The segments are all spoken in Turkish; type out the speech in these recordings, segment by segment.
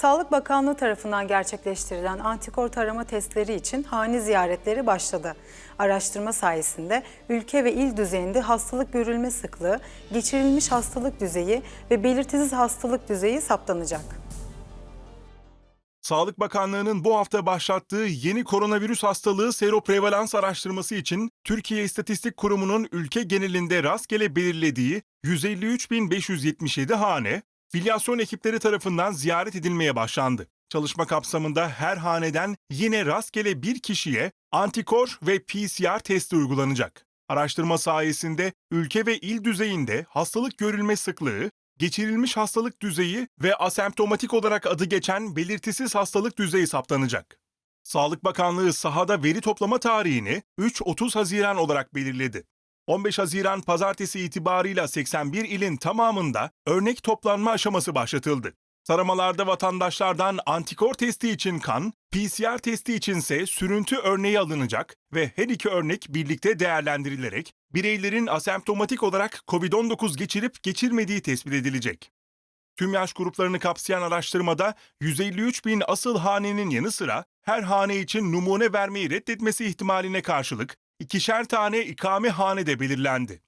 Sağlık Bakanlığı tarafından gerçekleştirilen antikor tarama testleri için hane ziyaretleri başladı. Araştırma sayesinde ülke ve il düzeyinde hastalık görülme sıklığı, geçirilmiş hastalık düzeyi ve belirtisiz hastalık düzeyi saptanacak. Sağlık Bakanlığı'nın bu hafta başlattığı yeni koronavirüs hastalığı seroprevalans araştırması için Türkiye İstatistik Kurumu'nun ülke genelinde rastgele belirlediği 153.577 hane, filyasyon ekipleri tarafından ziyaret edilmeye başlandı. Çalışma kapsamında her haneden yine rastgele bir kişiye antikor ve PCR testi uygulanacak. Araştırma sayesinde ülke ve il düzeyinde hastalık görülme sıklığı, geçirilmiş hastalık düzeyi ve asemptomatik olarak adı geçen belirtisiz hastalık düzeyi saptanacak. Sağlık Bakanlığı sahada veri toplama tarihini 3-30 Haziran olarak belirledi. 15 Haziran pazartesi itibarıyla 81 ilin tamamında örnek toplanma aşaması başlatıldı. Taramalarda vatandaşlardan antikor testi için kan, PCR testi içinse sürüntü örneği alınacak ve her iki örnek birlikte değerlendirilerek bireylerin asemptomatik olarak COVID-19 geçirip geçirmediği tespit edilecek. Tüm yaş gruplarını kapsayan araştırmada 153 bin asıl hanenin yanı sıra her hane için numune vermeyi reddetmesi ihtimaline karşılık ikişer tane ikame hane de belirlendi.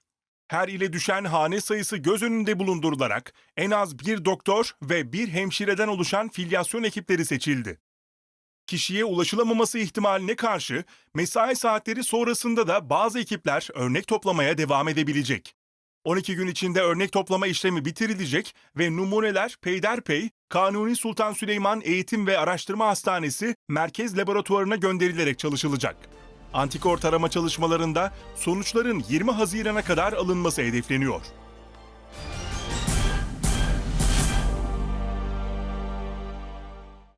Her ile düşen hane sayısı göz önünde bulundurularak en az bir doktor ve bir hemşireden oluşan filyasyon ekipleri seçildi. Kişiye ulaşılamaması ihtimaline karşı mesai saatleri sonrasında da bazı ekipler örnek toplamaya devam edebilecek. 12 gün içinde örnek toplama işlemi bitirilecek ve numuneler peyderpey Kanuni Sultan Süleyman Eğitim ve Araştırma Hastanesi Merkez Laboratuvarına gönderilerek çalışılacak. Antikor tarama çalışmalarında sonuçların 20 Haziran'a kadar alınması hedefleniyor.